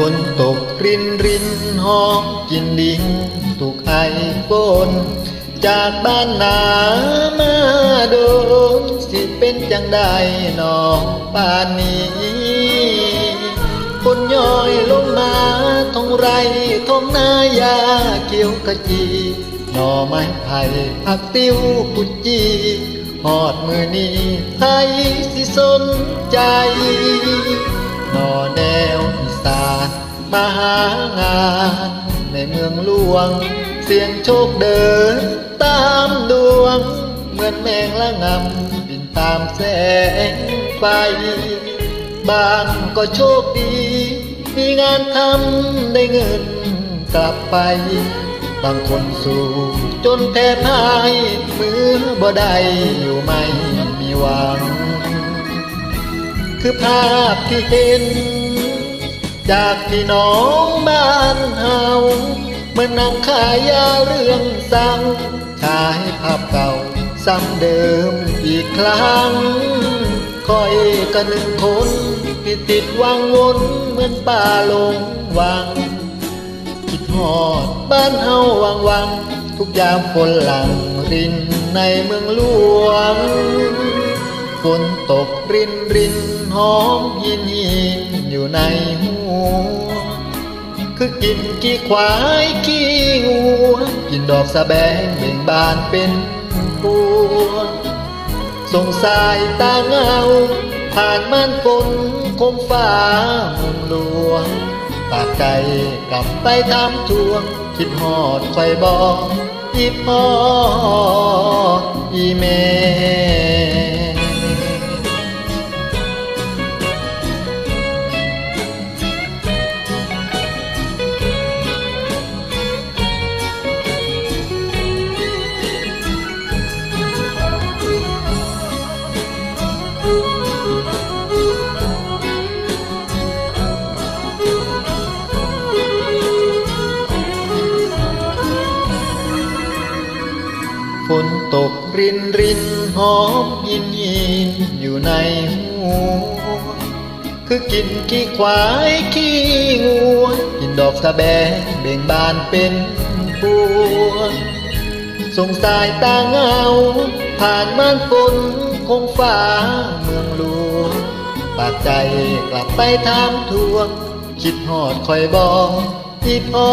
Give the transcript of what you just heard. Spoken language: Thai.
ฝนตกรินรินหอมกินดินถูกไอฝนจากบ้านนามาโดน สิเป็นจังใดหนองป่านนี้ฝนย้อยลงมาทองไรทองนายาเกี่ยวกะจีหน่อไม้ไผ่ผักติ้วกุจีหอดมือนี้ให้สิสนใจ หนอแนวอีสานมาหางานในเมืองหลวง เสียงโชคเดิน ตามดวง เหมือนแมงละงำบินตามแสงไฟบางก็โชคดี มีงานทำได้เงินกลับไป บางคนสู้จนแทบหายมือบ่ได้อยู่ไม่มีหวัง คือภาพที่เห็น จากพี่น้องบ้านเฮาเมื่อนั่งขายยาเรื่องสั่งฉายภาพเก่าซ้ำเดิมอีกครั้งคอยก็หนึ่งคนที่ติดวังวนเหมือนป่าลงวัง คิดฮอดบ้านเฮาวังวัง ทุกยามฝนหลังรินในเมืองหลวง ฝนตกรินรินหอมยินยินอยู่ในหัวคือกินขี้ควายขี้งูกินดอกสะแบงเบ่งบานเป็นพวงสงสายตาเงา ผ่านม่านฝนคมฟ้ามืองหลวงปากใจกลับไปทำทวง คิดฮอดคอยบอกอีพ่ออีแม่ ตกรินรินหอมยินยินอยู่ในหัวคือกินขี้ควายขี้งูกินดอกสะแบงเบ่งบานเป็นพวงสงสายตาเงา ผ่านม่านฝนคงฟ้าเมืองหลวงปากใจกลับไปถามทวง คิดหอดคอยบอกอีพ่อ